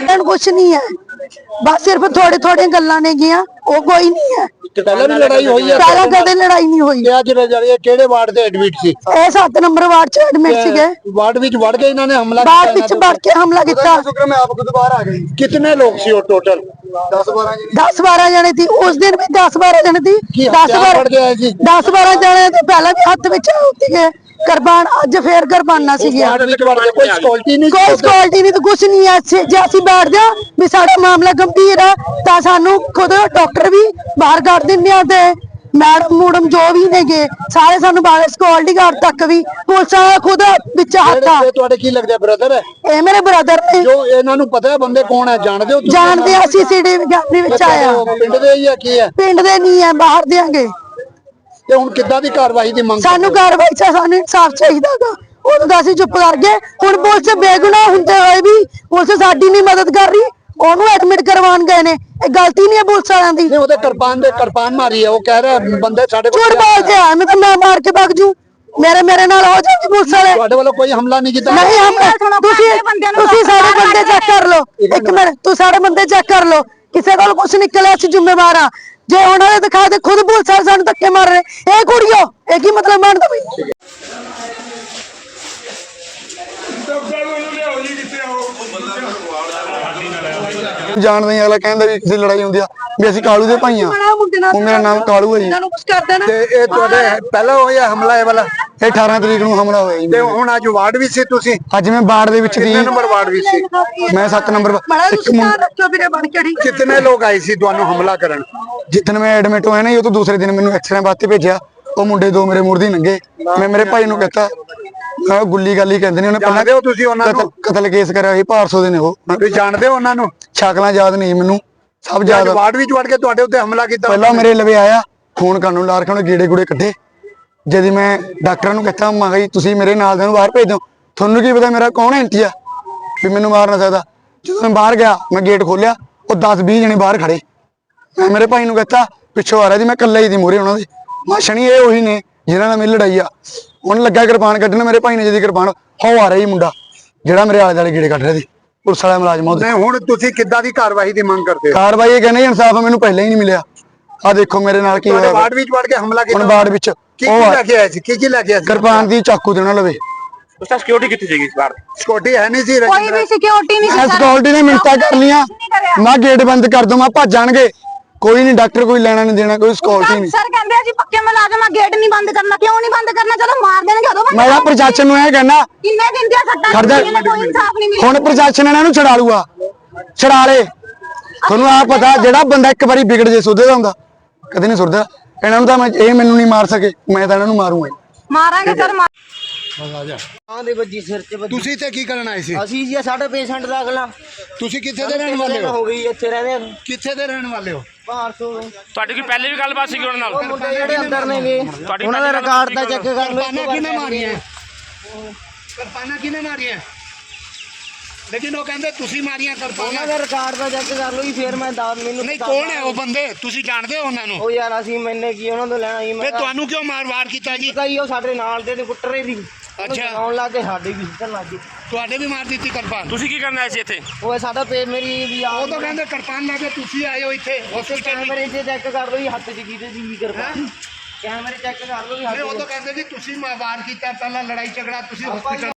ਇਹਨਾਂ ਕੁਝ ਨਹੀਂ ਹੈ। ਬਸ ਸਿਰਫ ਥੋੜੇ ਥੋੜੇ ਗੱਲਾਂ ਨੇ ਗਿਆ ਉਹ ਕੋਈ ਨਹੀਂ ਹੈ। ਪਹਿਲਾਂ ਲੜਾਈ ਹੋਈ ਹੈ ਪਹਿਲਾਂ ਕਦੇ ਲੜਾਈ ਨਹੀਂ ਹੋਈ। ਤੇ ਅੱਜ ਨਜ਼ਰੀਏ ਕਿਹੜੇ ਵਾਰਡ ਦੇ ਐਡਮਿਟ ਸੀ? ਇਹ 7 ਨੰਬਰ ਵਾਰਡ ਚ ਐਡਮਿਟ ਸੀਗੇ। ਵਾਰਡ ਵਿੱਚ ਵੜ ਕੇ ਇਹਨਾਂ ਨੇ ਹਮਲਾ ਕੀਤਾ ਬਾਅਦ ਵਿੱਚ ਵੜ ਕੇ ਹਮਲਾ ਕੀਤਾ। ਸ਼ੁਕਰ ਮੈਂ ਆਪ ਖੁਦ ਬਾਹਰ ਆ ਗਈ ਕਿੰਨੇ ਲੋਕ ਸੀ ਉਹ ਟੋਟਲ 10 12 ਜਣੇ। ਸੀ। ਉਸ ਦਿਨ ਵੀ 10 12 ਜਣੇ ਸੀ। 10 12 10 12 ਜਣੇ ਤੇ ਪਹਿਲਾਂ ਵੀ ਹੱਥ ਵਿੱਚ ਹੁੰਦੀ ਗਏ। ਕੁਰਬਾਨ ਅੱਜ ਫੇਰ ਕੁਰਬਾਨਾ ਵੜ ਕੇ ਕੋਈ ਸਕਿਉਰਟੀ ਨਹੀਂ ਕੋਈ ਸਕਿਉਰਟੀ ਨਹੀਂ ਤੇ ਨਹੀਂ ਹੈ ਜੇ ਅਸੀਂ ਬੈਠ ਜਾ ਵੀ ਸਾਡਾ ਮਾਮਲਾ ਗੰਭੀਰ ਹੈ ਤਾਂ ਸਾਨੂੰ ਖੁਦ ਡਾਕਟਰ ਵੀ ਬਾਹਰ ਕੱਢ ਦਿੰਦੇ ਆ ਤੇ ਮੈਡਮ ਮੂਡਮ ਜੋ ਵੀ ਨੇਗੇ ਸਾਰੇ ਸਾਨੂੰ ਬਾਹਰ ਸਕਿਉਰਟੀ ਗਾਰਡ ਤੱਕ ਵੀ ਪੁਲਿਸ ਵਾਲਾ ਖੁਦ ਵਿੱਚ ਹੱਥ ਆ। ਤੁਹਾਡੇ ਕੀ ਲੱਗਦਾ ਬ੍ਰਦਰ ਇਹ ਮੇਰੇ ਬ੍ਰਦਰ ਨੇ। ਜੋ ਇਹਨਾਂ ਨੂੰ ਪਤਾ ਹੈ ਬੰਦੇ ਕੌਣ ਹੈ ਜਾਣਦੇ ਹੋ? ਜਾਣਦੇ ਆ ਸੀਸੀਟੀਵੀ ਵਿੱਚ ਆਇਆ ਪਿੰਡ ਦੇ ਹੀ ਆ ਕੀ ਹੈ? ਪਿੰਡ ਦੇ ਨਹੀਂ ਹੈ ਬਾਹਰ ਦੇਾਂਗੇ ਤੇ ਹੁਣ ਕਿੱਦਾਂ ਦੀ ਕਾਰਵਾਈ ਦੀ ਮੰਗ ਸਾਨੂੰ ਕਾਰਵਾਈ ਚ ਸਾਨੂੰ ਇਨਸਾਫ ਚਾਹੀਦਾਗਾ ਉਦੋਂ ਤਾਂ ਅਸੀਂ ਚੁੱਪ ਕਰ ਗਏ। ਹੁਣ ਪੁਲਿਸ ਬੇਗੁਨਾਹ ਹੁੰਦੇ ਹੋਏ ਵੀ ਪੁਲਿਸ ਸਾਡੀ ਨਹੀਂ ਮਦਦ ਕਰ ਰਹੀ। ਉਹਨੂੰ ਐਡਮਿਟ ਕਰਵਾਉਣ ਗਏ ਨੇ। ਇਹ ਗਲਤੀ ਨਹੀਂ ਹੈ ਪੁਲਿਸ ਵਾਲਿਆਂ ਦੀ। ਨਹੀਂ ਉਹਦੇ ਕਿਰਪਾਨ ਦੇ ਕਿਰਪਾਨ ਮਾਰੀ ਹੈ ਉਹ ਕਹਿ ਰਿਹਾ ਬੰਦੇ ਸਾਡੇ ਕੋਲ ਝੂਠ ਬੋਲਦੇ ਆ। ਮੈਂ ਤਾਂ ਮੈਂ ਮਾਰ ਕੇ ਭੱਜ ਜੂ। ਮੇਰੇ ਮੇਰੇ ਨਾਲ ਹੋ ਜਾਏਗੀ ਪੁਲਿਸ ਵਾਲੇ। ਤੁਹਾਡੇ ਵੱਲੋਂ ਕੋਈ ਹਮਲਾ ਨਹੀਂ ਕੀਤਾ। ਨਹੀਂ ਹਮ ਤੁਸੀਂ ਤੁਸੀਂ ਸਾਡੇ ਬੰਦੇ ਚੈੱਕ ਕਰ ਲਓ। ਇੱਕ ਮਿੰਟ ਤੂੰ ਸਾਡੇ ਬੰਦੇ ਚੈੱਕ ਕਰ ਲਓ। ਕਿਸੇ ਕੋਲ ਕੁਝ ਨਿਕਲਿਆ ਅਸੀਂ ਜ਼ਿੰਮੇਵਾਰ ਆ। ਜੇ ਉਹਨਾਂ ਨੇ ਦਿਖਾ ਦੇ ਖੁਦ ਪੁਲਿਸ ਵਾਲੇ ਸਾਨੂੰ ਧੱਕੇ ਮਾਰ ਰਹੇ ਇਹ ਕੁੜੀਓ ਇਹ ਕੀ ਮਤਲਬ ਮੰਨਦਾ ਬਈ? ਜਾਣਦੇ ਹੀ ਅਗਲਾ ਕਹਿੰਦਾ ਵੀ ਕਿਸੇ ਲੜਾਈ ਹੁੰਦੀ ਆ ਵੀ ਅਸੀਂ ਕਾਲੂ ਦੇ ਭਾਈ ਆ। ਉਹ ਮੇਰਾ ਨਾਮ ਕਾਲੂ ਹੈ ਜੀ। ਇਹਨਾਂ ਨੂੰ ਕੁਝ ਕਰ ਦੇਣਾ ਤੇ ਇਹ ਤੁਹਾਡੇ ਪਹਿਲਾਂ ਹੋਇਆ ਹਮਲਾ ਇਹ ਵਾਲਾ? ਇਹ 18 ਤਰੀਕ ਨੂੰ ਹਮਲਾ ਹੋਇਆ ਜੀ ਤੇ ਹੁਣ ਅੱਜ ਵਾਰਡ ਵੀ ਸੀ ਤੁਸੀਂ? ਅੱਜ ਮੈਂ ਬਾੜ ਦੇ ਵਿੱਚ ਦੀ ਕਿੰਨੇ ਨੰਬਰ ਵਾਰਡ ਵੀ ਸੀ? ਮੈਂ 7 ਨੰਬਰ ਬੜਾ ਇੱਕ ਤੁਸੀਂ ਮੁੰ- ਧਿਆਨ ਰੱਖਿਓ ਵੀਰੇ ਬਣ ਕੇ ਠੀਕ ਕਿੰਨੇ ਲੋਕ ਆਏ ਸੀ ਤੁਹਾਨੂੰ ਹਮਲਾ ਕਰਨ? ਜਿੱਦਣ ਮੈਂ ਐਡਮਿਟ ਹੋਇਆ ਨਾ ਉਹ ਤੋਂ ਦੂਸਰੇ ਦਿਨ ਮੈਨੂੰ ਐਕਸਰੇ ਵਾਸਤੇ ਭੇਜਿਆ। ਉਹ ਮੁੰਡੇ ਦੋ ਮੇਰੇ ਮੁਰਦੀ ਨੰਗੇ। ਮੈਂ ਮੇਰੇ ਭਾਈ ਨੂੰ ਕਹਤਾ ਮੈਂ ਗੁੱਲੀ ਗਾਲੀ ਕਹਿੰਦੇ ਨੇ ਉਹਨੇ ਜਾਣਦੇ ਹੋ ਤੁਸੀਂ ਉਹਨਾਂ ਨੂੰ? ਕਤਲ ਕੇਸ ਕਰਿਆ ਸੀ ਭਾਰਸੋ ਦੇ ਨੇ ਉਹ। ਤੁਸੀਂ ਜਾਣਦੇ ਹੋ ਉਹਨਾਂ ਨੂੰ? ਸ਼ਕਲਾਂ ਯਾਦ ਨਹੀਂ ਮੈਨੂੰ। ਸਭ ਯਾਦ। ਵਾਰਡ ਵਿੱਚ ਵੜ ਕੇ ਤੁਹਾਡੇ ਉੱਤੇ ਹਮਲਾ ਕੀਤਾ ਪਹਿਲਾਂ ਮੇਰੇ ਲਵੇ ਆਇਆ ਫੋਨ ਕਰਨ ਨੂੰ ਲਾ ਰੱਖਿਆ ਉਹਨੇ ਗੇੜੇ ਗੂੜੇ ਕੱਢੇ। ਜਦ ਮੈਂ ਡਾਕਟਰਾਂ ਨੂੰ ਕਹਤਾ ਮੈਂ ਜੀ ਤੁਸੀਂ ਮੇਰੇ ਨਾਲ ਦੇ ਨੂੰ ਬਾਹਰ ਭੇਜ ਦਿਓ। ਤੁਹਾਨੂੰ ਕੀ ਪਤਾ ਮੇਰਾ ਕੌਣ ਐਂਟੀ ਆ ਵੀ ਮੈਨੂੰ ਮਾਰ ਨਾ ਸਕਦਾ। ਜਦੋਂ ਮੈਂ ਬਾਹਰ ਗਿਆ ਮੈਂ ਗੇਟ ਖੋਲਿਆ ਉਹ 10 20 ਜਣੇ ਬਾਹਰ ਖੜੇ। ਮੈਂ ਮੇਰੇ ਭਾਈ ਨੂੰ ਕਹਤਾ ਪਿੱਛੋਂ ਆ ਰਿਹਾ ਜੀ ਮੈਂ ਇਕੱਲਾ ਹੀ ਦੀ ਮੂਰੇ ਉਹਨਾਂ ਦੇ। ਮੈਂ ਸ਼ਨੀ ਇਹ ਉਹੀ ਨੇ ਜਿਨ੍ਹਾਂ ਨਾਲ ਮੇਰੀ ਲੜਾਈ ਆ। ਉਹਨੇ ਲੱਗਾ ਕਿਰਪਾਨ ਕੱਢਣ ਮੇਰੇ ਭਾਈ ਨੇ ਜਿਹਦੀ ਕਿਰਪਾਨ ਹੋ ਆ ਰਿਹਾ ਜੀ ਮੁੰਡਾ ਜਿਹੜਾ ਮੇਰੇ ਆਲੇ ਦੁਆਲੇ ਗੇੜੇ ਕੱਢ ਰਿਹਾ ਸੀ। ਪੁਲਿਸ ਵਾਲਾ ਮੁਲਾਜ਼ਮ ਉਹਦੇ। ਹੁਣ ਤੁਸੀਂ ਕਿੱਦਾਂ ਦੀ ਕਾਰਵਾਈ ਦੀ ਮੰਗ ਕਰਦੇ ਹੋ? ਕਾਰਵਾਈ ਇਹ ਕਹਿੰਦੇ ਇਨਸਾਫ ਮੈਨੂੰ ਪਹਿਲਾਂ ਹੀ ਨਹੀਂ ਮਿਲਿਆ। ਆ ਦੇਖੋ ਮੇਰੇ ਨਾਲ ਕੀ ਹੋਇਆ। ਵਾਰਡ ਵਿੱਚ ਵੜ ਕੇ ਹਮਲਾ ਕੀਤਾ ਹੁਣ ਬਾੜ ਵਿੱਚ ਕੀ ਕੀ ਆ, ਲੈ ਕੇ ਆਏ ਸੀ? ਕੀ ਕੀ ਲੈ ਕੇ ਆਏ ਸੀ? ਕਿਰਪਾਨ ਦੀ ਚਾਕੂ ਦੇ ਉਹਨਾਂ ਲਵੇ। ਉਸ ਦਾ ਸਿਕਿਉਰਿਟੀ ਕਿੱਥੇ ਸੀਗੀ ਇਸ ਵਾਰ? ਸਕਿਉਰਟੀ ਹੈ ਨਹੀਂ ਸੀ ਕੋਈ ਰਜਿੰਦਰ ਵੀ ਸਿਕਿਉਰਿਟੀ ਨਹੀਂ ਮੈਂ ਸਕਿਉਰਟੀ ਨੇ ਮਿੰਟਾਂ ਕਰ ਲੀਆਂ ਮੈਂ ਗੇਟ ਬੰਦ ਕਰ ਦਵਾਂ ਭੱਜ ਜਾਣਗੇ। ਕੋਈ ਨਹੀਂ ਡਾਕਟਰ ਕੋਈ ਲੈਣਾ ਨਹੀਂ ਦੇਣਾ ਕੋਈ ਸਕਿਉਰਟੀ ਨਹੀਂ। ਸਰ ਕਹਿੰਦੇ ਆ ਜੀ ਪੱਕੇ ਮੁਲਾਜ਼ਮ ਆ ਗੇਟ ਨਹੀਂ ਬੰਦ ਕਰਨਾ। ਕਿਉਂ ਨਹੀਂ ਬੰਦ ਕਰਨਾ? ਜਦੋਂ ਮਾਰ ਦੇਣਗੇ ਉਦੋਂ ਬੰਦ ਮੈਂ ਤਾਂ ਕਰਨਾ। ਪ੍ਰਸ਼ਾਸਨ ਨੂੰ ਇਹ ਕਹਿਣਾ ਕਿੰਨੇ ਦਿਨ ਦੀਆਂ ਸੱਟਾਂ ਖੜ ਜਾ। ਲੱਗੀਆਂ ਨੇ, ਕੋਈ ਇਨਸਾਫ ਨਹੀਂ ਮਿਲਿਆ ਹੁਣ ਪ੍ਰਸ਼ਾਸਨ ਇਹਨਾਂ ਨੂੰ ਛਡਾ ਲੂਗਾ। ਛਡਾ ਲੇ। ਤੁਹਾਨੂੰ ਆ ਪਤਾ ਜਿਹੜਾ ਬੰਦਾ ਇੱਕ ਵਾਰੀ ਵਿਗੜ ਜੇ ਸੁਧਦਾ ਹੁੰਦਾ। ਕਦੇ ਨਹੀਂ ਸੁਧਦਾ ਇਹਨਾਂ ਨੂੰ ਤਾਂ ਮੈਂ ਇਹ ਮੈਨੂੰ ਨਹੀਂ ਮਾਰ ਸਕੇ ਮੈਂ ਤਾਂ ਇਹਨਾਂ ਨੂੰ ਮਾਰੂੰਗਾ ਹੀ। ਮਾਰਾਂਗੇ ਸਰ ਮਾਰ- ਆਂ ਦੇ ਵੱਜੀ ਸਿਰ 'ਚ ਵੱਜੀ ਤੁਸੀਂ ਤੇ ਕੀ ਕਰਨ ਆਏ ਸੀ? ਅਸੀਂ ਜੀ ਸਾਡੇ ਪੇਸ਼ੈਂਟ ਦਾ ਅਗਲਾ। ਤੁਸੀਂ ਕਿੱਥੇ ਦੇ ਰਹਿਣ ਵਾਲੇ ਹੋ? ਹੋ ਗਈ ਇੱਥੇ ਰਹਿੰਦੇ ਆ। ਕਿੱਥੇ ਦੇ ਰਹਿਣ ਵਾਲੇ ਹੋ? ਭਾਰਸੋ ਤੁਹਾਡੀ ਕੋਈ ਪਹਿਲੇ ਵੀ ਗੱਲਬਾਤ ਸੀਗੀ ਉਹਨਾਂ ਉਹ ਨਾਲ ਮੁੰਡੇ ਜਿਹੜੇ ਅੰਦਰ ਨੇਗੇ। ਉਹਨਾਂ ਦਾ ਰਿਕਾਰਡ ਤਾਂ ਗੱਲ ਚੈੱਕ ਕਰ ਲਓ ਕਿਰਪਾਨਾ ਕਿਨੇ ਮਾਰੀਆਂ? ਕਿਰਪਾਨਾ ਕਿਨੇ ਮਾਰੀਆਂ? ਲੇਕਿਨ ਉਹ ਕਹਿੰਦੇ ਤੁਸੀਂ ਮਾਰੀਆਂ ਉਹਨਾਂ ਦਾ ਰਿਕਾਰਡ ਤਾਂ ਚੈੱਕ ਕਰ ਲਓ ਜੀ ਫੇਰ ਮੈਂ ਦੱਸ ਮੈਨੂੰ ਨਹੀਂ ਕੌਣ ਹੈ ਉਹ ਬੰਦੇ? ਤੁਸੀਂ ਜਾਣਦੇ ਹੋ ਉਹਨਾਂ ਨੂੰ? ਉਹ ਯਾਰ ਅਸੀਂ ਮੈਨੇ ਕੀ ਉਹਨਾਂ ਤੋਂ ਲੈਣਾ ਜੀ ਤੇ ਮੈਂ ਤੁਹਾਨੂੰ ਕਿਉਂ ਮਾਰ-ਵਾਰ ਕੀਤਾ ਜੀ? ਜੀ ਉਹ ਸਾਡੇ ਨਾਲ ਦੇ ਤੇ ਕੁੱਟਰੇ ਦੀ ਅੱਛਾ। ਆਉਣ ਲੱਗ ਕੇ ਸਾਡੇ ਵੀ ਸਿੱਟਣ ਲੱਗ ਗਏ। ਤੁਹਾਡੇ ਵੀ ਮਾਰ ਦਿੱਤੀ ਕਿਰਪਾਨ ਤੁਸੀਂ ਕੀ ਕਰਨ ਆਏ ਸੀ ਇੱਥੇ? ਉਹ ਸਾਡਾ ਪੇ ਮੇਰੀ ਵੀ ਆ ਉਹ ਤਾਂ ਕਹਿੰਦੇ ਕਿਰਪਾਨ ਲਾ ਕੇ ਤੁਸੀਂ ਆਏ ਹੋ ਇੱਥੇ ਹਸਪੀਟਲ ਕੈਮਰੇ 'ਚ ਚੈੱਕ ਕਰ ਲਓ ਜੀ ਹੱਥ 'ਚ ਕਿਹਦੇ ਦੀ ਵੀ ਕਰਵਾ ਕੈਮਰੇ ਚੈੱਕ ਕਰ ਲਓ ਜੀ ਹੱਥ ਨਹੀਂ ਉਹ ਤਾਂ ਕਹਿੰਦੇ ਜੀ ਤੁਸੀਂ ਵਾਰ ਕੀਤਾ ਪਹਿਲਾਂ ਲੜਾਈ ਝਗੜਾ ਤੁਸੀਂ ਹਸਪੀਟਲ